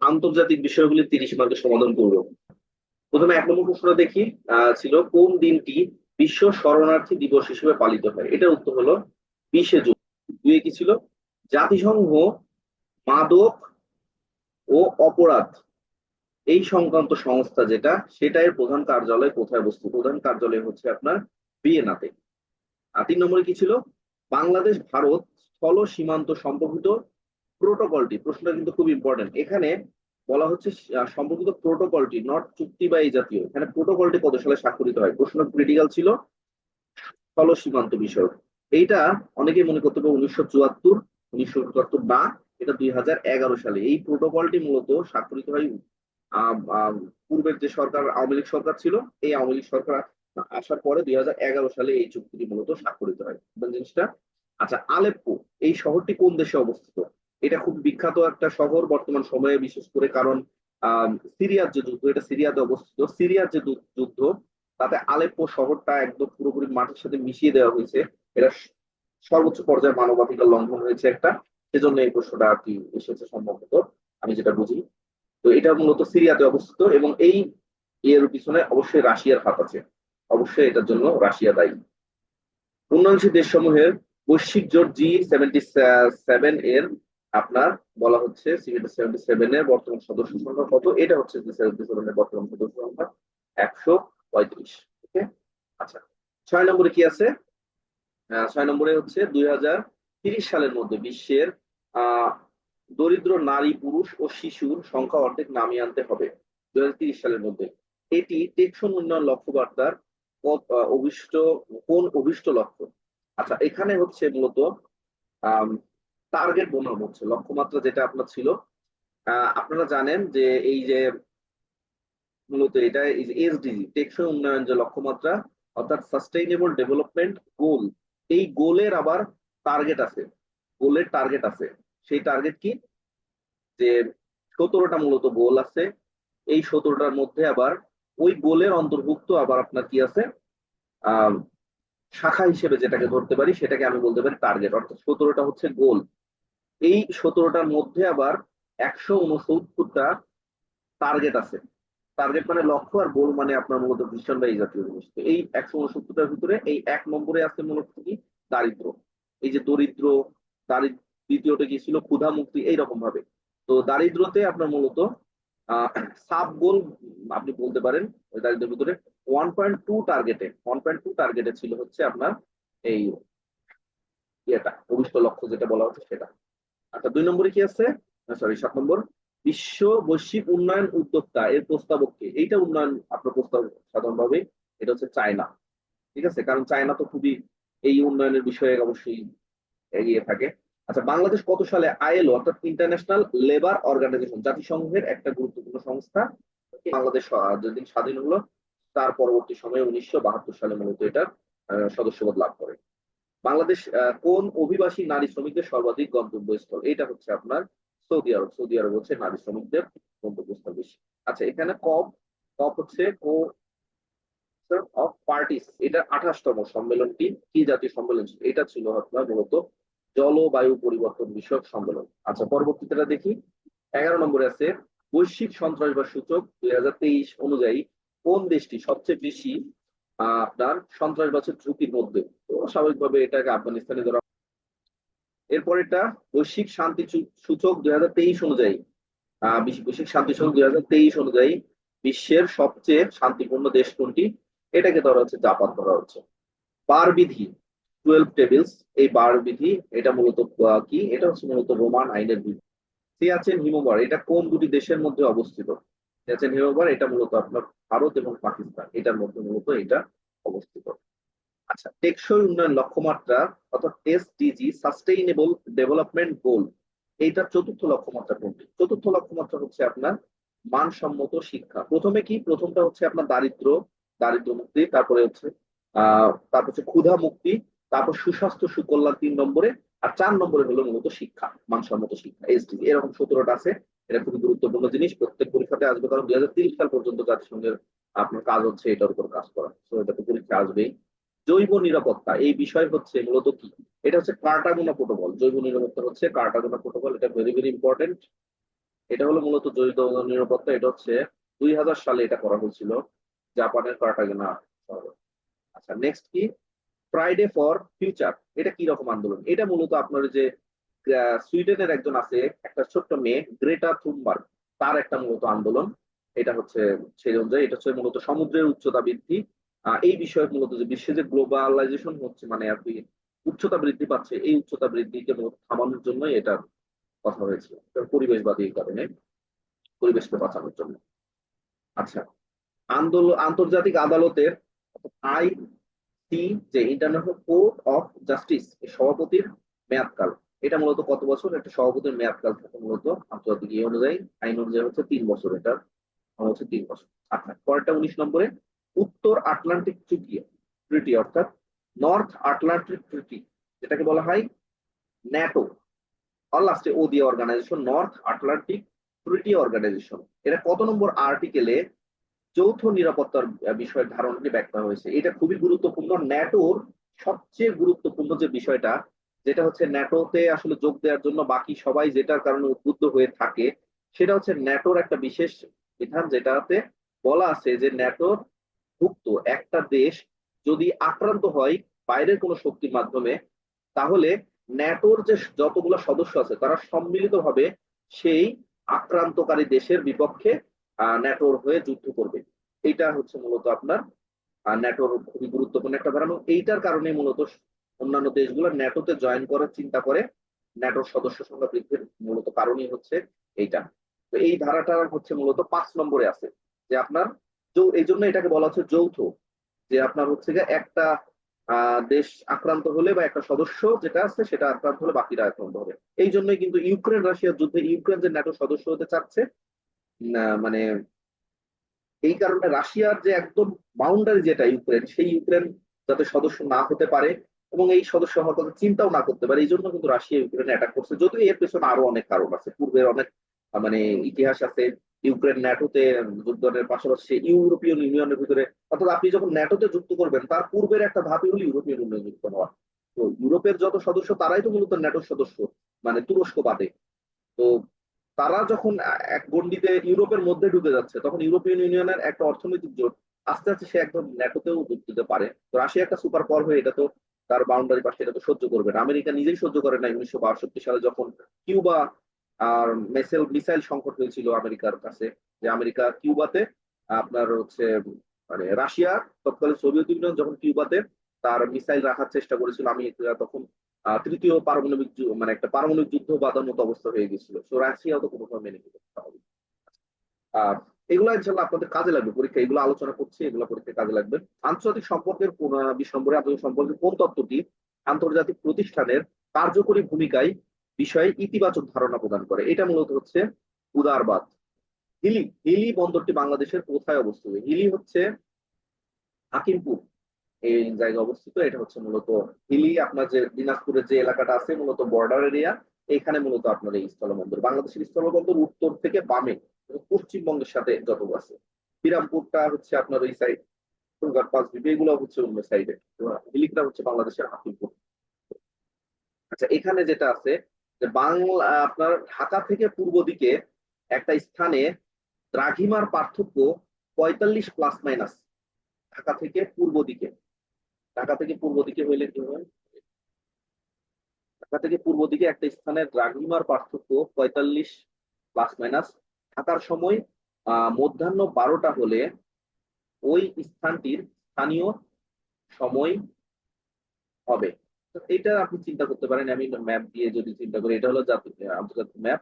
আন্তর্জাতিক বিষয়গুলি তিরিশ মার্কের সমাধান করব। প্রথমে এক নম্বর প্রশ্নটা দেখি ছিল কোন দিনটি বিশ্ব শরণার্থী দিবস হিসেবে পালিত হয়? এটার উত্তর হলো বিশে জুন। দুয়ে কি ছিল? জাতিসংঘ, মাদক ও অপরাধ। এই সংক্রান্ত সংস্থা যেটা সেটা এর প্রধান কার্যালয় কোথায় অবস্থিত? প্রধান কার্যালয় হচ্ছে আপনার ভিয়েনাতে। আর তিন নম্বরে কি ছিল? বাংলাদেশ, ভারত স্থল সীমান্ত সম্পর্কিত প্রোটোকলটি, প্রশ্নটা কিন্তু খুব ইম্পর্টেন্ট এখানে বলা হচ্ছে সম্পর্কিত প্রোটোকলটি নট চুক্তি বা এই জাতীয়। এখানে প্রোটোকলটি কত সালে স্বাক্ষরিত হয়? প্রশ্ন ক্রিটিক্যাল ছিল। স্থল সীমান্ত বিষয়ক। এইটা অনেকেই মনে করতে পারে উনিশশো চুয়াত্তর উনিশশো চুয়াত্তর না এটা দুই হাজার এগারো সালে। এই প্রোটোকলটি মূলত স্বাক্ষরিত হয় পূর্বের যে সরকার, আওয়ামী লীগ সরকার ছিল, এই আওয়ামী লীগ সরকার আসার পরে দুই হাজার এগারো সালে এই চুক্তিটি মূলত স্বাক্ষরিত হয়। জিনিসটা? আচ্ছা আলেপ্পো, এই শহরটি কোন দেশে অবস্থিত? এটা খুব বিখ্যাত একটা শহর বর্তমান সময়ে, বিশেষ করে কারণ সিরিয়ার যে যুদ্ধ, এটা সিরিয়াতে অবস্থিত। সিরিয়ার যে যুদ্ধ তাতে আলেপ্পো শহরটা একদম পুরোপুরি মাটির সাথে মিশিয়ে দেওয়া হয়েছে। এটা সর্বোচ্চ পর্যায়ে মানবাধিকার লঙ্ঘন হয়েছে একটা। সেজন্য এই প্রশ্নটা আর কি এসেছে সম্ভবত, আমি যেটা বুঝি। তো এটা মূলত সিরিয়াতে অবস্থিত এবং এই এর পিছনে অবশ্যই রাশিয়ার হাত আছে। অবশ্যই এটার জন্য রাশিয়া দায়ী। উন্নয়নশীল দেশসমূহের বৈশ্বিক জোট জি সেভেন্টি সেভেন এর আপনার বলা হচ্ছে সেভেন্টি সেভেন এর বর্তমান সদস্য সংখ্যা কত? এটা হচ্ছে সেভেন্টি সেভেন এর বর্তমান সদস্য সংখ্যা, একশো পঁয়ত্রিশ, ওকে? আচ্ছা ছয় নম্বরে কি আছে? ছয় নম্বরে হচ্ছে দুই সালের মধ্যে বিশ্বের দরিদ্র নারী, পুরুষ ও শিশুর সংখ্যা অর্ধেক নামিয়ে আনতে হবে দুই সালের মধ্যে। এটি টেকসন উন্নয়ন লক্ষ্যবার্তার অভিষ্ট কোন অভিষ্ট লক্ষ্য? আচ্ছা এখানে হচ্ছে মূলত টার্গেট বোনাম হচ্ছে, লক্ষ্যমাত্রা যেটা আপনার ছিল। আপনারা জানেন যে এই যে মূলত এটা এসডিজি টেকসই উন্নয়ন যে লক্ষ্যমাত্রা, অর্থাৎ সাস্টেইনেবল ডেভেলপমেন্ট গোল এই গোলের আবার টার্গেট আছে গোলের টার্গেট আছে। সেই টার্গেট কি? যে সতেরোটা মূলত গোল আছে, এই সতেরোটার মধ্যে আবার ওই গোলের অন্তর্ভুক্ত আবার আপনার কি আছে? শাখা হিসেবে যেটাকে ধরতে পারি, সেটাকে আমি বলতে পারি টার্গেট অর্থাৎ সতেরোটা হচ্ছে গোল এই সতেরোটার মধ্যে আবার একশো উনসত্তরটা টার্গেট আছে। টার্গেট মানে লক্ষ্য আর গোল মানে আপনার মূলত ভিশন বা এই জাতীয় জিনিস তো এই একশো উনসত্তরটার ভিতরে এই এক নম্বরে আছে মূলত কি? দারিদ্র। এই যে দরিদ্র, দারিদ্র দ্বিতীয়টা কি ছিল? ক্ষুধা মুক্তি, এইরকম ভাবে। তো দারিদ্রতে আপনার মূলত, আহ, সাব গোল আপনি বলতে পারেন, ওই দারিদ্রের ভিতরে ওয়ান পয়েন্ট টু টার্গেটে ওয়ান পয়েন্ট টু টার্গেটে ছিল হচ্ছে আপনার এই ইয়েটা ভবিষ্যৎ লক্ষ্য যেটা বলা হচ্ছে সেটা। আচ্ছা দুই নম্বরে কি আছে? সরি সাত নম্বর। বিশ্ব বৈশ্বিক উন্নয়ন উদ্যোক্তা, এর প্রস্তাবক কে? এইটা উন্নয়ন, আপনার প্রস্তাব সাধারণভাবে, এটা হচ্ছে চায়না। ঠিক আছে? কারণ চায়না তো খুবই এই উন্নয়নের বিষয়ে অবশ্যই এগিয়ে থাকে। আচ্ছা বাংলাদেশ কত সালে আইএলও, অর্থাৎ ইন্টারন্যাশনাল লেবার অর্গানাইজেশন জাতিসংঘের একটা গুরুত্বপূর্ণ সংস্থা, বাংলাদেশ যেদিন স্বাধীন হলো তার পরবর্তী সময়ে উনিশশো বাহাত্তর সালে মূলত এটা সদস্যপদ লাভ করে। বাংলাদেশ কোন অভিবাসী নারী শ্রমিকদের সর্বাধিক গন্তব্যস্থল? এটা হচ্ছে আপনার সৌদি আরব। সৌদি আরব হচ্ছে নারী শ্রমিকদের গন্তব্যস্থল বেশি। আচ্ছা এখানে কপ কপ হচ্ছে কো অফ পার্টিস এটা আঠাশতম সম্মেলনটি, কি জাতীয় সম্মেলন ছিল? এটা ছিল আপনার মূলত জলবায়ু পরিবর্তন বিষয়ক সম্মেলন। আচ্ছা পরবর্তীটা দেখি, এগারো নম্বরে আছে বৈশ্বিক সন্ত্রাসবাদ সূচক দুই হাজার তেইশ অনুযায়ী কোন দেশটি সবচেয়ে বেশি আপনার সন্ত্রাসবাদের ঝুঁকির মধ্যে? তো স্বাভাবিকভাবে এটাকে আফগানিস্তানে ধরা এরপর এটা বৈশ্বিক শান্তি সূচক দুই হাজার তেইশ অনুযায়ী বৈশ্বিক শান্তি সূচক দুই হাজার তেইশ অনুযায়ী বিশ্বের সবচেয়ে শান্তিপূর্ণ দেশ কোনটি? এটাকে ধরা হচ্ছে, জাপান ধরা হচ্ছে। বার বিধি টুয়েলভ টেবিলস এই বার বিধি, এটা মূলত কি? এটা হচ্ছে মূলত রোমান আইনের বিধি। সিয়াচেন হিমবাহ এটা কোন দুটি দেশের মধ্যে অবস্থিত? সিয়াচেন হিমবাহ এটা মূলত আপনার ভারত এবং পাকিস্তান। এটার মধ্যে মূলত এটা অবস্থিত। আচ্ছা টেকসই উন্নয়ন লক্ষ্যমাত্রা অর্থাৎ এসডিজি সাস্টেইনেবল ডেভেলপমেন্ট গোল এইটার চতুর্থ লক্ষ্যমাত্রা কোনটি? চতুর্থ লক্ষ্যমাত্রা হচ্ছে আপনার মানসম্মত শিক্ষা। প্রথমে কি? প্রথমটা হচ্ছে আপনার দারিদ্র দারিদ্র মুক্তি, তারপরে হচ্ছে আহ তারপর হচ্ছে ক্ষুধা মুক্তি, তারপর সুস্বাস্থ্য, সুকল্যাণ তিন নম্বরে, আর চার নম্বরে হলো মূলত শিক্ষা, মানসম্মত শিক্ষা এসডিজি এরকম সতেরোটা আছে এটা খুবই গুরুত্বপূর্ণ জিনিস। প্রত্যেক পরীক্ষাতে আসবে, কারণ দুই সাল পর্যন্ত জাতিসংঘের আপনার কাজ হচ্ছে এটার উপর কাজ করা। তো এটা তো পরীক্ষা আসবেই। জৈব নিরাপত্তা, এই বিষয় হচ্ছে মূলত কি? এটা হচ্ছে কার্টাগোনা প্রোটোকল। জৈব নিরাপত্তা হচ্ছে কার্টাগোনা প্রোটোকল। এটা ভেরি ভেরি ইম্পর্টেন্ট এটা হলো মূলত জৈব নিরাপত্তা। এটা হচ্ছে দুই হাজার সালে এটা করা হয়েছিল। জাপানের কার্টাগোনা শহরে। আচ্ছা নেক্সট কি? ফ্রাইডে ফর ফিউচার এটা কি রকম আন্দোলন? এটা মূলত আপনার যে সুইডেনের একজন আছে, একটা ছোট্ট মেয়ে, গ্রেটা থুমবার্গ। তার একটা মূলত আন্দোলন। এটা হচ্ছে সেই অনুযায়ী, এটা হচ্ছে মূলত সমুদ্রের উচ্চতা বৃদ্ধি। এই বিষয়ে মূলত যে বিশ্বে যে গ্লোবালাইজেশন হচ্ছে মানে আর কি উচ্চতা বৃদ্ধি পাচ্ছে, এই উচ্চতা বৃদ্ধিকে মূলত থামানোর জন্যই এটা কথা হয়েছে। এটা পরিবেশবাদী কারণে, পরিবেশকে বাঁচানোর জন্য। আচ্ছা আন্দোলন আন্তর্জাতিক আদালতের আই সি, যে ইন্টারন্যাশনাল কোর্ট অফ জাস্টিস সভাপতির মেয়াদকাল। এটা মূলত কত বছর? একটা সভাপতির মেয়াদকাল থাকে মূলত, আন্তর্জাতিক এই অনুযায়ী। আইন অনুযায়ী হচ্ছে তিন বছর এটা। হচ্ছে তিন বছর। আচ্ছা পরেরটা উনিশ নম্বরে, উত্তর আটলান্টিক চুক্তি ট্রিটি অর্থাৎ নর্থ আটলান্টিক ট্রিটি যেটাকে বলা হয় ন্যাটো লাস্টে ও দিয়ে organization North Atlantic Treaty Organization এটা কত নম্বর আর্টিকেলে যৌথ নিরাপত্তার বিষয়ের ধারণাটি ব্যাখ্যা হয়েছে? এটা খুবই গুরুত্বপূর্ণ। ন্যাটোর সবচেয়ে গুরুত্বপূর্ণ যে বিষয়টা যেটা হচ্ছে ন্যাটোতে আসলে যোগ দেওয়ার জন্য বাকি সবাই যেটার কারণে উদ্বুদ্ধ হয়ে থাকে, সেটা হচ্ছে ন্যাটোর একটা বিশেষ বিধান যেটাতে বলা আছে যে ন্যাটোর ভুক্ত একটা দেশ যদি আক্রান্ত হয় বাইরের কোনো শক্তির মাধ্যমে, তাহলে ন্যাটোর যে যতগুলো সদস্য আছে তারা সম্মিলিতভাবে সেই আক্রান্তকারী দেশের বিপক্ষে ন্যাটোর হয়ে যুদ্ধ করবে। এটা হচ্ছে মূলত আপনার ন্যাটোর খুবই গুরুত্বপূর্ণ একটা ধারণা। এইটার কারণে মূলত অন্যান্য দেশগুলো ন্যাটোতে জয়েন করার চিন্তা করে ন্যাটোর সদস্য সংখ্যা বৃদ্ধির মূলত কারণই হচ্ছে এইটা। তো এই ধারাটা হচ্ছে মূলত পাঁচ নম্বরে আছে যে আপনার এই জন্য এটাকে বলা হচ্ছে যৌথ, যে আপনার হচ্ছে একটা দেশ আক্রান্ত হলে বা একটা সদস্য যেটা আছে সেটা আক্রান্ত হলে বাকিরা আক্রান্ত হবে। এই জন্যই কিন্তু ইউক্রেন রাশিয়ার যুদ্ধে ইউক্রেন যে ন্যাটো সদস্য হতে চাচ্ছে মানে এই কারণে রাশিয়ার যে একদম বাউন্ডারি যেটা ইউক্রেন, সেই ইউক্রেন যাতে সদস্য না হতে পারে এবং এই সদস্য হওয়ার কথা চিন্তাও না করতে পারে এই জন্য কিন্তু রাশিয়া ইউক্রেনে অ্যাটাক করছে। যদিও এর পেছনে আরও অনেক কারণ আছে। পূর্বের অনেক মানে ইতিহাস আছে, ইউক্রেন ন্যাটোতে যোগদানের পাশাপাশি সে ইউরোপিয়ান ইউনিয়নের ভিতরে, অর্থাৎ আপনি যখন ন্যাটোতে যুক্ত করবেন, তার পূর্বের একটা ধাপই হলো ইউরোপিয়ান ইউনিয়ন যুক্ত হওয়া। তো ইউরোপের যত সদস্য, তারাই তো মূলত ন্যাটোর সদস্য মানে তুরস্ক বাদে। তো তারা যখন এক গণ্ডিতে ইউরোপের মধ্যে ঢুকে যাচ্ছে, তখন ইউরোপিয়ান ইউনিয়নের একটা অর্থনৈতিক জোট আস্তে আস্তে সে একদম ন্যাটোতেও যোগ দিতে পারে। তো রাশিয়া একটা সুপার পাওয়ার হয়ে এটা তো তার বাউন্ডারি পাশে এটা তো সহ্য করবে না। আমেরিকা নিজেই সহ্য করে না উনিশশো বাষট্টি সালে যখন কিউবা আর মেসেল মিসাইল সংকট হয়েছিল আমেরিকার কাছে, যে আমেরিকা কিউবাতে আপনার হচ্ছে মানে রাশিয়া, তৎকালীন সোভিয়েত ইউনিয়ন যখন কিউবাতে তার মিসাইল রাখার চেষ্টা করেছিল, আমি তখন তৃতীয় পারমাণবিক মানে একটা পারমাণবিক যুদ্ধ বাঁধার মতো অবস্থা হয়ে গেছিল। তো রাশিয়াও তো কোনোভাবে মেনে নিতে আর এগুলো ইনশাল্লাহ আপনাদের কাজে লাগবে, পরীক্ষা, এগুলো আলোচনা করছি, এগুলো পরীক্ষায় কাজে লাগবে। আন্তর্জাতিক সম্পর্কের কোন আন্তর্জাতিক সম্পর্কের কোন তত্ত্বটি আন্তর্জাতিক প্রতিষ্ঠানের কার্যকরী ভূমিকায় বিষয়ে ইতিবাচক ধারণা প্রদান করে? এটা মূলত হচ্ছে উদারবাদ। হিলি হিলি বন্দরটি বাংলাদেশের কোথায় অবস্থিত? হিলি হচ্ছে হাকিমপুর এই জায়গায় অবস্থিত। এটা হচ্ছে মূলত হিলি, আপনার যে দিনাজপুরের যে এলাকাটা আছে, মূলত বর্ডার এরিয়া, এখানে মূলত আপনার এই স্থলবন্দর। বাংলাদেশের স্থলবন্দর উত্তর থেকে বামে। পশ্চিমবঙ্গের সাথে যত আছে। বিরামপুরটা হচ্ছে আপনার ওই সাইড ফুলঘাট পাঁচ বিবি এগুলো হচ্ছে অন্য সাইডে হিলিকটা হচ্ছে বাংলাদেশের হাকিমপুর। আচ্ছা এখানে যেটা আছে যে বাংলা, আপনার ঢাকা থেকে পূর্ব দিকে একটা স্থানে দ্রাঘিমার পার্থক্য পঁয়তাল্লিশ প্লাস মাইনাস ঢাকা থেকে পূর্ব দিকে। ঢাকা থেকে পূর্ব দিকে হইলে কি হয়? ঢাকা থেকে পূর্ব দিকে একটা স্থানের দ্রাঘিমার পার্থক্য পঁয়তাল্লিশ প্লাস মাইনাস থাকার সময় মধ্যাহ্ন বারোটা হলে ওই স্থানটির স্থানীয় সময় হবে। এটা আপনি চিন্তা করতে পারেন, আমি ম্যাপ দিয়ে যদি চিন্তা করি, এটা হলো আন্তর্জাতিক ম্যাপ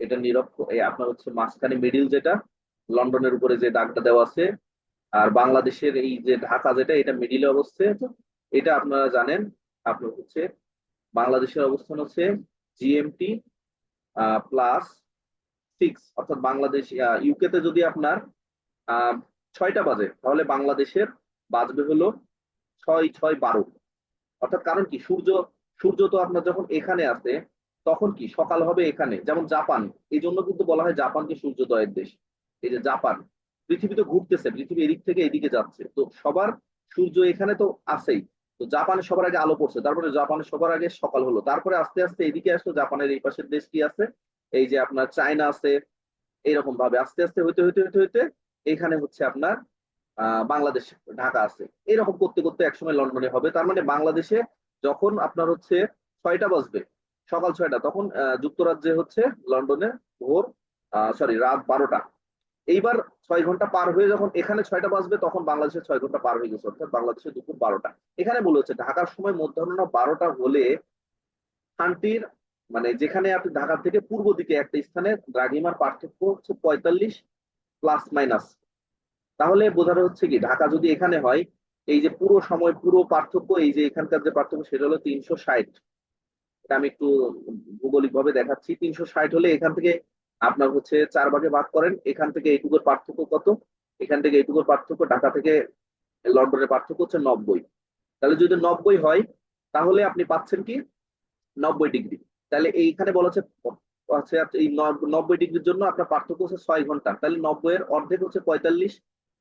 এটা নিরক্ষ আপনার হচ্ছে মাঝখানে মিডিল যেটা, লন্ডনের উপরে যে দাগটা দেওয়া আছে, আর বাংলাদেশের এই যে ঢাকা যেটা, এটা মিডিলে অবস্থিত। এটা আপনারা জানেন, আপনার হচ্ছে বাংলাদেশের অবস্থান হচ্ছে জিএমটি প্লাস সিক্স অর্থাৎ বাংলাদেশ ইউকে তে যদি আপনার ছয়টা বাজে, তাহলে বাংলাদেশের বাজবে হলো ছয় ছয়, বারো। অর্থাৎ কারণ কি? সূর্য সূর্য তো আপনার যখন এখানে আসে, তখন কি? সকাল হবে এখানে। যেমন জাপান এই জন্য কিন্তু বলা হয় জাপানকে সূর্যোদয়ের দেশ। এই যে জাপান, পৃথিবী তো ঘুরতেছে, পৃথিবী এদিক থেকে এদিকে যাচ্ছে। তো সবার সূর্য এখানে তো আছেই। তো জাপানে সবার আগে আলো পড়ছে, তারপরে জাপানে সবার আগে সকাল হলো। তারপরে আস্তে আস্তে এদিকে আসলো, জাপানের এই পাশের দেশ কি আছে? এই যে আপনার চায়না আছে এইরকম ভাবে আস্তে আস্তে হইতে হইতে হইতে হইতে এখানে হচ্ছে আপনার বাংলাদেশ, ঢাকা আছে। এরকম করতে করতে একসময় লন্ডনে হবে। তার মানে বাংলাদেশে যখন আপনার হচ্ছে ছয়টা বাজবে, সকাল ছয়টা, তখন যুক্তরাজ্যে হচ্ছে লন্ডনে ভোর সরি রাত বারোটা। এইবার ছয় ঘণ্টা পার হয়ে যখন এখানে ছয়টা বাজবে, তখন বাংলাদেশে ছয় ঘণ্টা পার হয়ে গেছে, অর্থাৎ বাংলাদেশে দুপুর বারোটা। এখানে বলে হচ্ছে ঢাকার সময় মধ্যাহ্ন বারোটা হলে স্থানটির মানে যেখানে আপনি ঢাকা থেকে পূর্ব দিকে একটা স্থানে দ্রাঘিমার পার্থক্য হচ্ছে পঁয়তাল্লিশ প্লাস মাইনাস তাহলে বোঝানো হচ্ছে কি, ঢাকা যদি এখানে হয়, এই যে পুরো সময়, পুরো পার্থক্য, এই যে এখানকার যে পার্থক্য সেটা হলো তিনশো ষাট। এটা আমি একটু ভৌগোলিক ভাবে দেখাচ্ছি, তিনশো ষাট হলে এখান থেকে আপনার হচ্ছে চার ভাগে ভাগ করেন, এখান থেকে এইটুকুর পার্থক্য কত? এখান থেকে এইটুকুর পার্থক্য ঢাকা থেকে লন্ডনের পার্থক্য হচ্ছে নব্বই। তাহলে যদি নব্বই হয়, তাহলে আপনি পাচ্ছেন কি? নব্বই ডিগ্রি। তাহলে এইখানে বলা হচ্ছে আপনি এই নব্বই ডিগ্রির জন্য আপনার পার্থক্য হচ্ছে ছয় ঘণ্টা। তাহলে নব্বই এর অর্ধেক হচ্ছে পঁয়তাল্লিশ,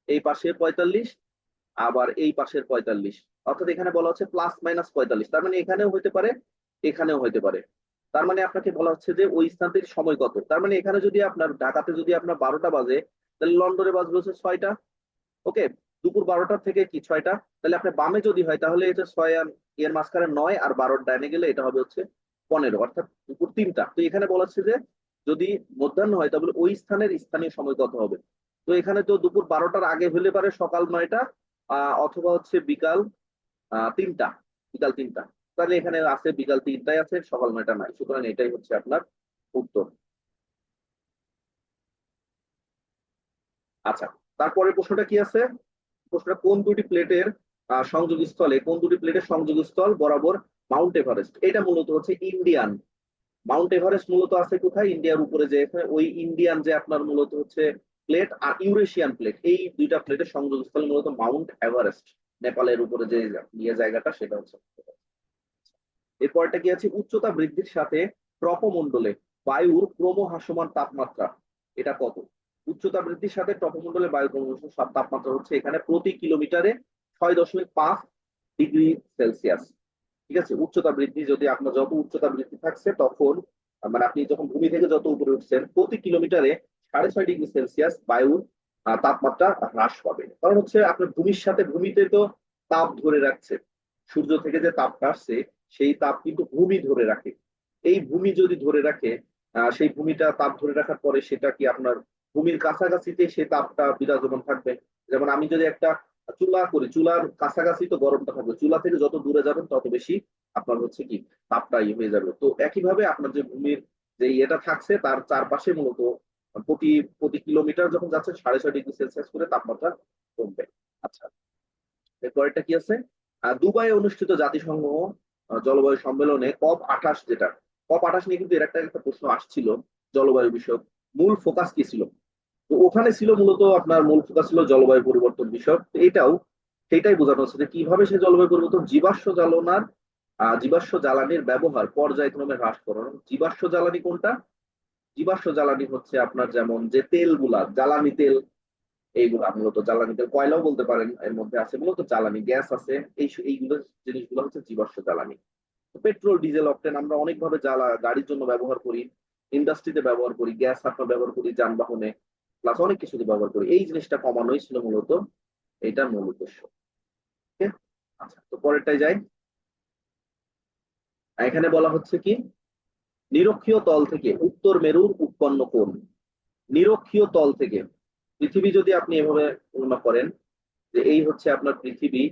এই পাশে পঁয়তাল্লিশ, আবার এই পাশের পঁয়তাল্লিশ। অর্থাৎ এখানে বলা হচ্ছে প্লাস মাইনাস পঁয়তাল্লিশ। তার মানে এখানেও হইতে পারে, এখানেও হইতে পারে। তার মানে আপনাকে বলা হচ্ছে যে ওই স্থানটির সময় কত। তার মানে এখানে যদি আপনার, ঢাকাতে যদি আপনার বারোটা বাজে, তাহলে লন্ডনে বাজবে হচ্ছে ছয়টা। ওকে? দুপুর বারোটা থেকে কি ছয়টা? তাহলে আপনার বামে যদি হয়, তাহলে এটা ছয় আর এর মাঝখানে নয় আর বারোর ডাইনে গেলে এটা হবে হচ্ছে পনেরো, অর্থাৎ দুপুর তিনটা। তো এখানে বলা হচ্ছে যে যদি মধ্যাহ্ন হয়, তাহলে ওই স্থানের স্থানীয় সময় কত হবে? তো এখানে তো দুপুর বারোটার আগে হলে পারে সকাল নয়টা অথবা হচ্ছে বিকাল তিনটা বিকাল তিনটা। তাহলে এখানে আছে বিকাল তিনটায় আছে, সকাল নয়টা নাই। সুতরাং এটাই হচ্ছে আপনার উত্তর। আচ্ছা তারপরে প্রশ্নটা কি আছে? প্রশ্নটা কোন দুটি প্লেটের সংযোগস্থলে, কোন দুটি প্লেটের সংযোগস্থল বরাবর মাউন্ট এভারেস্ট এটা মূলত হচ্ছে ইন্ডিয়ান মাউন্ট এভারেস্ট মূলত আছে কোথায়? ইন্ডিয়ার উপরে যে এখানে ওই ইন্ডিয়ান যে আপনার মূলত হচ্ছে প্লেট আর ইউরেশিয়ান প্লেট এই দুইটা প্লেটের সংযোগস্থল মূলত মাউন্ট এভারেস্ট নেপালের উপরে যে ইয়ে জায়গাটা সেটা হচ্ছে। এরপরটা কি আছে? উচ্চতা বৃদ্ধির সাথে ট্রপমণ্ডলে বায়ুর ক্রমহাসমান তাপমাত্রা, এটা কত? উচ্চতা বৃদ্ধির সাথে ট্রপমণ্ডলে বায়ুর ক্রমহাসমান তাপমাত্রা হচ্ছে এখানে প্রতি কিলোমিটারে ছয় দশমিক পাঁচ ডিগ্রি সেলসিয়াস। ঠিক আছে? উচ্চতা বৃদ্ধি যদি আপনার যত উচ্চতা বৃদ্ধি থাকছে, তখন মানে আপনি যখন ভূমি থেকে যত উপরে উঠছেন, প্রতি কিলোমিটারে সাড়ে ছয় ডিগ্রি সেলসিয়াস বায়ুর তাপমাত্রা হ্রাস পাবে। কারণ হচ্ছে আপনার ভূমির সাথে ভূমিতে তো তাপ ধরে রাখছে। সূর্য থেকে যে তাপটা আসছে, সেই তাপ কিন্তু ভূমি ধরে রাখে। এই ভূমি যদি ধরে রাখে সেই ভূমিটা তাপ ধরে রাখার পরে সেটা কি আপনার ভূমির কাছাকাছিতে সেই তাপটা বিরাজমান থাকবে? যেমন আমি যদি একটা চুলা করি চুলার কাছাকাছি তো গরমটা থাকবে। চুলা থেকে যত দূরে যাবেন তত বেশি আপনার হচ্ছে কি তাপটা ইয়ে হয়ে যাবে। তো একইভাবে আপনার যে ভূমির যে ইয়েটা থাকছে তার চারপাশে মূলত প্রতি প্রতি কিলোমিটার যখন যাচ্ছে সাড়ে ছয় ডিগ্রি সেলসিয়াস করে তাপমাত্রা কমবে। আচ্ছা। এরপরেরটা কি আছে? আহ, দুবাইয়ে অনুষ্ঠিত জাতিসংঘ জলবায়ু সম্মেলনে কপ আঠাশ যেটা কপ আঠাশ নিয়ে কিন্তু এর একটা একটা প্রশ্ন আসছিল জলবায়ু বিষয়ক। মূল ফোকাস কি ছিল? তো ওখানে ছিল মূলত আপনার মূল ফোকাস ছিল জলবায়ু পরিবর্তন বিষয়ক। এটাও, সেটাই বোঝানো হচ্ছে যে কীভাবে সে জলবায়ু পরিবর্তন জীবাশ্ম জ্বালানার জীবাশ্ম জ্বালানির ব্যবহার পর্যায়ক্রমে হ্রাস করানো। জীবাশ্ম জ্বালানি কোনটা? জীবাশ্ম জ্বালানি হচ্ছে আপনার যেমন যে তেলগুলা, জ্বালানি তেল, এইগুলা মূলত জ্বালানি তেল, কয়লাও বলতে পারেন, এর মধ্যে আছে মূলত জ্বালানি, গ্যাস আছে, এই এইগুলো জিনিসগুলো হচ্ছে জীবাশ্ম জ্বালানি। পেট্রোল, ডিজেল, অকটেন আমরা অনেকভাবে জ্বালা, গাড়ির জন্য ব্যবহার করি, ইন্ডাস্ট্রিতে ব্যবহার করি, গ্যাস আপনার ব্যবহার করি যানবাহনে। প্লাস অনেক কিছুতে ব্যবহার করি, এই জিনিসটা কমানোই ছিল মূলত এটার মূল উদ্দেশ্য? আচ্ছা তো যাই। এখানে বলা হচ্ছে কি? নিরক্ষীয় তল থেকে উত্তর মেরুর উৎপন্ন কোণ। নিরক্ষীয় তল থেকে পৃথিবী যদি আপনি এভাবে গণনা করেন, যে এই হচ্ছে আপনার পৃথিবী,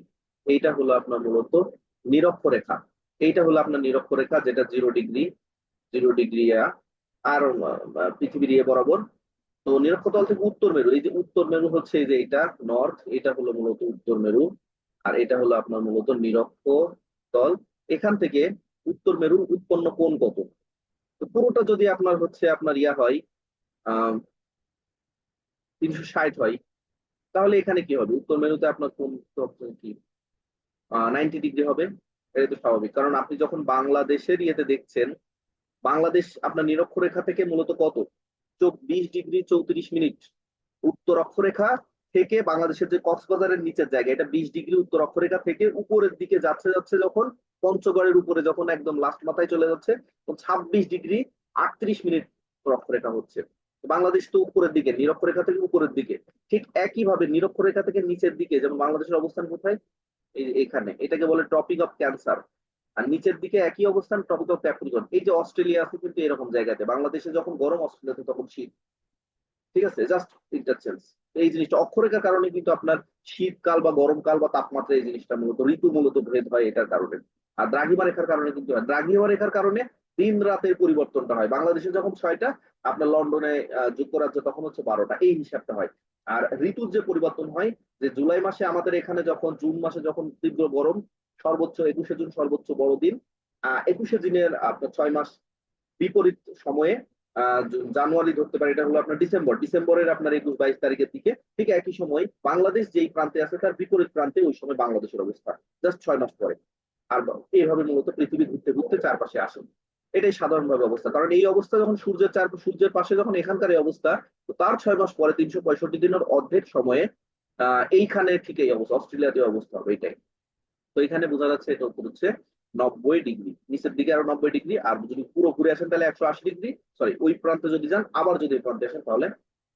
এইটা হলো আপনার মূলত নিরক্ষরেখা। এইটা হলো আপনার নিরক্ষরেখা, যেটা জিরো ডিগ্রি জিরো ডিগ্রি আর পৃথিবীর ইয়ে বরাবর তো নিরক্ষতল থেকে উত্তর মেরু। এই যে উত্তর মেরু হচ্ছে এই যে এটা নর্থ এটা হলো মূলত উত্তর মেরু, আর এটা হলো আপনার মূলত নিরক্ষ তল এখান থেকে উত্তর মেরুর উৎপন্ন কোণ কত? তো পুরোটা যদি আপনার হচ্ছে আপনার ইয়া হয়, আহ, তিনশো ষাট হয়, তাহলে এখানে কি হবে? উত্তর মেরুতে আপনার কোন কি? নাইনটি ডিগ্রি হবে এটা তো স্বাভাবিক। কারণ আপনি যখন বাংলাদেশের ইয়েতে দেখছেন, বাংলাদেশ আপনার নিরক্ষরেখা থেকে মূলত কত? বিশ ডিগ্রি চৌত্রিশ মিনিট উত্তর অক্ষরেখা থেকে বাংলাদেশের যে কক্সবাজারের নিচের জায়গা, এটা বিশ ডিগ্রি উত্তর অক্ষরেখা থেকে উপরের দিকে যাচ্ছে যাচ্ছে যখন পঞ্চগড়ের উপরে যখন একদম লাস্ট মাথায় চলে যাচ্ছে তখন ছাব্বিশ ডিগ্রি আটত্রিশ মিনিট অক্ষরেখা হচ্ছে। বাংলাদেশ তো উপরের দিকে, নিরক্ষরেখা থেকে উপরের দিকে। ঠিক একই ভাবে নিরক্ষরেখা থেকে নিচের দিকে, যেমন বাংলাদেশের অবস্থান কোথায়? এখানে, এটাকে বলে টপিক অফ ক্যান্সার আর নিচের দিকে একই অবস্থান টপিক অফ এই যে অস্ট্রেলিয়া আছে কিন্তু এরকম জায়গাতে। বাংলাদেশে যখন গরম অস্ট্রেলিয়াতে তখন শীত। ঠিক আছে? জাস্ট ইন্টারচেঞ্জ এই জিনিসটা অক্ষরেখার কারণে কিন্তু আপনার শীতকাল বা গরমকাল বা তাপমাত্রা এই জিনিসটা মূলত, ঋতু মূলত ভেদ হয় এটার কারণে। আর দ্রাঘিমা রেখার কারণে কিন্তু হয়। দ্রাঘিমা রেখার কারণে দিন রাতের পরিবর্তনটা হয়। বাংলাদেশে যখন ছয়টা, আপনার লন্ডনে যুক্তরাজ্যে তখন হচ্ছে বারোটা। এই হিসাবটা হয়। আর ঋতুর যে পরিবর্তন হয়, যে জুলাই মাসে আমাদের এখানে যখন, জুন মাসে যখন তীব্র গরম সর্বোচ্চ, একুশে জুন সর্বোচ্চ বড় দিন। আহ, একুশে দিনের আপনার ছয় মাস বিপরীত সময়ে জানুয়ারি ধরতে পারে এটা হলো আপনার ডিসেম্বর। ডিসেম্বরের আপনার একুশ বাইশ তারিখের দিকে ঠিক একই সময় বাংলাদেশ যেই প্রান্তে আছে তার বিপরীত প্রান্তে ওই সময় বাংলাদেশের অবস্থা, জাস্ট ছয় মাস পরে। আর এইভাবে মূলত পৃথিবী ঘুরতে ঘুরতে চারপাশে আসেন। এটাই সাধারণভাবে অবস্থা। কারণ এই অবস্থা যখন সূর্যের চার, সূর্যের পাশে যখন এখানকার এই অবস্থা, তো তার ছয় মাস পরে তিনশো পঁয়ষট্টি দিনের অর্ধেক সময়ে, আহ, এইখানে ঠিক এই অবস্থা অস্ট্রেলিয়াতে অবস্থা হবে, এটাই। তো এখানে বোঝা যাচ্ছে এটা উত্তর হচ্ছে নব্বই ডিগ্রি। নিচের দিকে আরও নব্বই ডিগ্রি, আর যদি পুরো ঘুরে আসেন তাহলে একশো আশি ডিগ্রি। সরি ওই প্রান্তে যদি যান, আবার যদি এই প্রান্তে আসেন তাহলে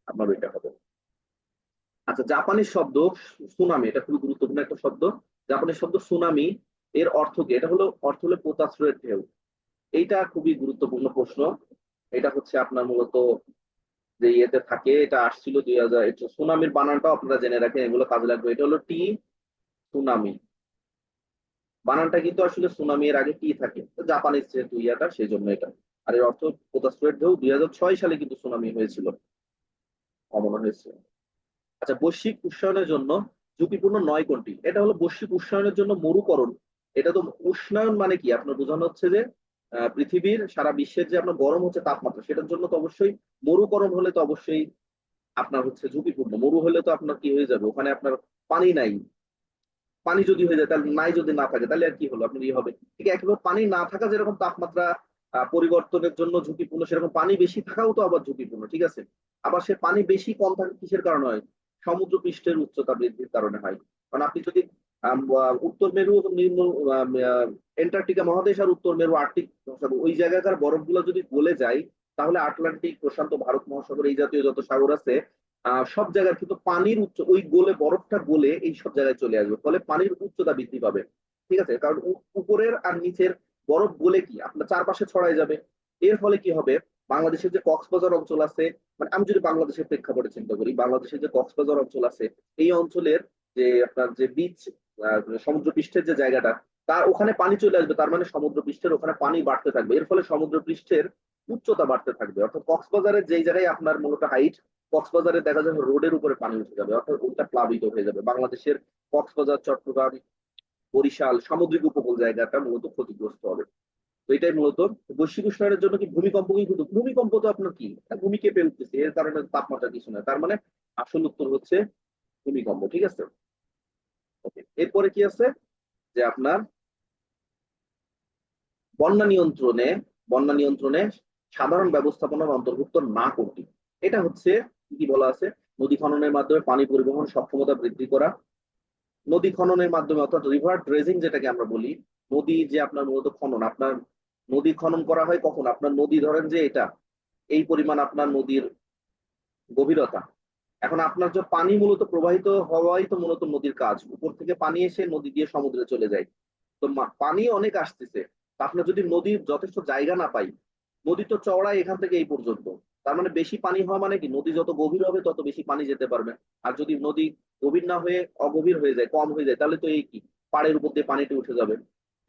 আপনার ওইটা হবে। আচ্ছা জাপানিজ শব্দ সুনামি, এটা খুবই গুরুত্বপূর্ণ একটা শব্দ। জাপানিজ শব্দ সুনামি, এর অর্থ কি? এটা হলো, অর্থ হলো পোতাশ্রয়ের ঢেউ। এইটা খুবই গুরুত্বপূর্ণ প্রশ্ন। এটা হচ্ছে আপনার মূলত যে ইয়েতে থাকে, এটা আসছিল দুই হাজার একশো সুনামির বানানটাও আপনারা জেনে রাখেন, এগুলো কাজে লাগবে। এটা হলো টি সুনামি। বানানটা কিন্তু আসলে সুনামি এর আগে টি থাকে? জাপানিজ যেহেতু ইয়াটা সেই জন্য এটা। আর এর অর্থ পোতাশ্রয়ের ঢেউ দুই হাজার ছয় সালে কিন্তু সুনামি হয়েছিল। অমন হয়েছে। আচ্ছা বৈশ্বিক উষ্ণায়নের জন্য ঝুঁকিপূর্ণ নয় কোনটি? এটা হলো বৈশ্বিক উষ্ণায়নের জন্য মরুকরণ। এটা তো উষ্ণায়ন মানে কি? আপনার বোঝানো হচ্ছে যে পৃথিবীর সারা বিশ্বের যে আপনার গরম হচ্ছে তাপমাত্রা, সেটার জন্য তো অবশ্যই মরুকরণ হলে তো অবশ্যই আপনার হচ্ছে ঝুঁকিপূর্ণ। মরু হলে তো আপনার কি হয়ে যাবে? ওখানে আপনার পানি নাই। পানি যদি হয়ে যায়, তাহলে নাই যদি না থাকে, তাহলে আর কি হলো? আপনার ইয়ে হবে। ঠিক একেবারে পানি না থাকা যেরকম তাপমাত্রা পরিবর্তনের জন্য ঝুঁকিপূর্ণ, সেরকম পানি বেশি থাকাও তো আবার ঝুঁকিপূর্ণ, ঠিক আছে? আবার সে পানি বেশি কম থাকে কিসের কারণে হয়? সমুদ্র পৃষ্ঠের উচ্চতা বৃদ্ধির কারণে হয়। কারণ আপনি যদি উত্তর মেরু নিম্ন এন্টার্কটিকা মহাদেশ আর উত্তর মেরু আর্কটিক মহাসাগর, ওই জায়গাকার বরফগুলো যদি গলে যায়, তাহলে আটলান্টিক প্রশান্ত ভারত মহাসাগর, এই জাতীয় যত সাগর আছে সব জায়গায় কিন্তু পানির উচ্চ, ওই গোলে, বরফটা গলে এই সব জায়গায় চলে আসবে। ফলে পানির উচ্চতা বৃদ্ধি পাবে। ঠিক আছে? কারণ উপরের আর নিচের বরফ গলে কি? আপনার চারপাশে ছড়াই যাবে। এর ফলে কি হবে? বাংলাদেশের যে কক্সবাজার অঞ্চল আছে মানে আমি যদি বাংলাদেশের প্রেক্ষাপটে চিন্তা করি, বাংলাদেশের যে কক্সবাজার অঞ্চল আছে, এই অঞ্চলের যে আপনার যে বিচ সমুদ্র পৃষ্ঠের যে জায়গাটা, তার ওখানে পানি চলে আসবে। তার মানে সমুদ্র পৃষ্ঠের ওখানে পানি বাড়তে থাকবে। এর ফলে সমুদ্র পৃষ্ঠের উচ্চতা বাড়তে থাকবে। অর্থাৎ কক্সবাজারের যেই জায়গায় আপনার মূলত হাইট কক্সবাজারে দেখা যাবে রোডের উপরে পানি উঠে যাবে, অর্থাৎ ওটা প্লাবিত হয়ে যাবে। বাংলাদেশের কক্সবাজার, চট্টগ্রাম, বরিশাল সামুদ্রিক উপকূল জায়গাটা মূলত ক্ষতিগ্রস্ত হবে। তো এটাই মূলত। বৈশ্বিক উষ্ণায়নের জন্য কি ভূমিকম্প কিন্তু, ভূমিকম্প তো আপনার কি? ভূমি কেঁপে উঠতেছে, এর কারণে তাপমাত্রা কিছু নয় তার মানে আসল উত্তর হচ্ছে ভূমিকম্প, ঠিক আছে? এরপরে কি আছে? যে আপনার বন্যা নিয়ন্ত্রণে বন্যা নিয়ন্ত্রণে সাধারণ ব্যবস্থাপনার অন্তর্ভুক্ত না কোনটি এটা হচ্ছে কি বলা আছে? নদী খননের মাধ্যমে পানি পরিবহন সক্ষমতা বৃদ্ধি করা। নদী খননের মাধ্যমে অর্থাৎ রিভার ড্রেজিং যেটাকে আমরা বলি, নদী যে আপনার মূলত খনন, আপনার নদী খনন করা হয় কখন? আপনার নদী ধরেন যে এটা, এই পরিমাণ আপনার নদীর গভীরতা। এখন আপনার যে পানি মূলত প্রবাহিত হওয়াই তো মূলত নদীর কাজ। উপর থেকে পানি এসে নদী দিয়ে সমুদ্রে চলে যায়। তো পানি অনেক আসতেছে। আপনার যদি নদীর যথেষ্ট জায়গা না পাই, নদী তো চওড়াই এখান থেকে এই পর্যন্ত। তার মানে বেশি পানি হওয়া মানে কি? নদী যত গভীর হবে, তত বেশি পানি যেতে পারবে। আর যদি নদী গভীর না হয়ে অগভীর হয়ে যায়, কম হয়ে যায়, তাহলে তো এই কি? পাড়ের উপর দিয়ে পানিটি উঠে যাবে।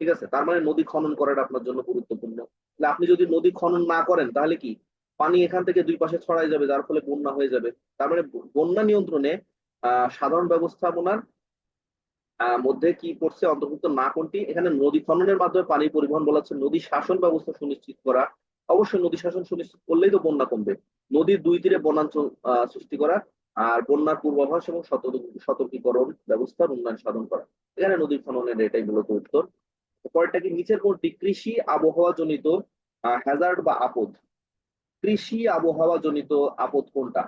ঠিক আছে? তার মানে নদী খনন করাটা আপনার জন্য গুরুত্বপূর্ণ। তাহলে আপনি যদি নদী খনন না করেন, তাহলে কি? পানি এখান থেকে দুই পাশে ছড়াই যাবে, যার ফলে বন্যা হয়ে যাবে। তার মানে বন্যা নিয়ন্ত্রণে সাধারণ ব্যবস্থাপনার মধ্যে কি পড়ছে অন্তর্ভুক্ত না কোনটি? এখানে নদী খননের মাধ্যমে পানি পরিবহন বলা হচ্ছে নদী শাসন ব্যবস্থা সুনিশ্চিত করা। অবশ্যই নদী শাসন সুনিশ্চিত করলেই তো বন্যা কমবে। নদীর দুই তীরে বনাঞ্চল সৃষ্টি করা আর বন্যার পূর্বাভাস এবং সতর্ক- সতর্কীকরণ ব্যবস্থার উন্নয়ন সাধন করা। এখানে নদী খননের এটাই মূলত উত্তর। পরেরটা কি? নিচের কোনটি? কৃষি আবহাওয়া জনিত হ্যাজার্ড বা আপদ। কৃষি আবহাওয়া জনিত আপদ কোনটা?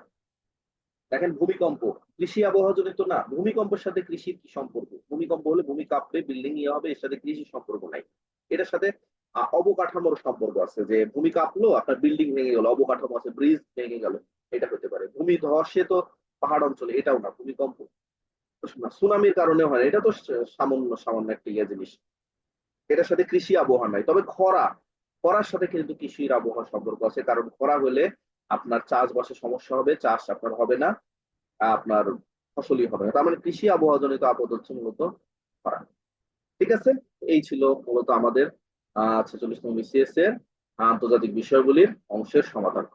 দেখেন ভূমিকম্প। কৃষি আবহাওয়া জনিত না, ভূমিকম্পের সাথে কৃষির কি সম্পর্ক? ভূমিকম্প হলে ভূমি কাঁপবে বিল্ডিং ইয়ে হবে, এর সাথে কৃষির সম্পর্ক নাই। এটার সাথে অবকাঠামোর সম্পর্ক আছে যে ভূমি কাঁপলো, আপনার বিল্ডিং ভেঙে গেল, অবকাঠামো আছে ব্রিজ ভেঙে গেল, এটা হতে পারে। ভূমি ধসে তো পাহাড় অঞ্চলে, এটাও না, ভূমিকম্প। সুনামির কারণে হয় এটা তো সামান্য সামান্য একটা ইয়ে জিনিস। এটার সাথে কৃষি আবহাওয়া নাই, তবে খরা, খরার সাথে কিন্তু কৃষির আবহাওয়া সম্পর্ক আছে, কারণ খরা হলে আপনার চাষবাসে সমস্যা হবে, চাষ আপনার হবে না, আপনার ফসলই হবে না। তার মানে কৃষি আবহাওয়া জনিত আপদ হচ্ছে মূলত খরা। ঠিক আছে? এই ছিল মূলত আমাদের ছেচল্লিশতম বিসিএস এর আন্তর্জাতিক বিষয়গুলির অংশের সমাধান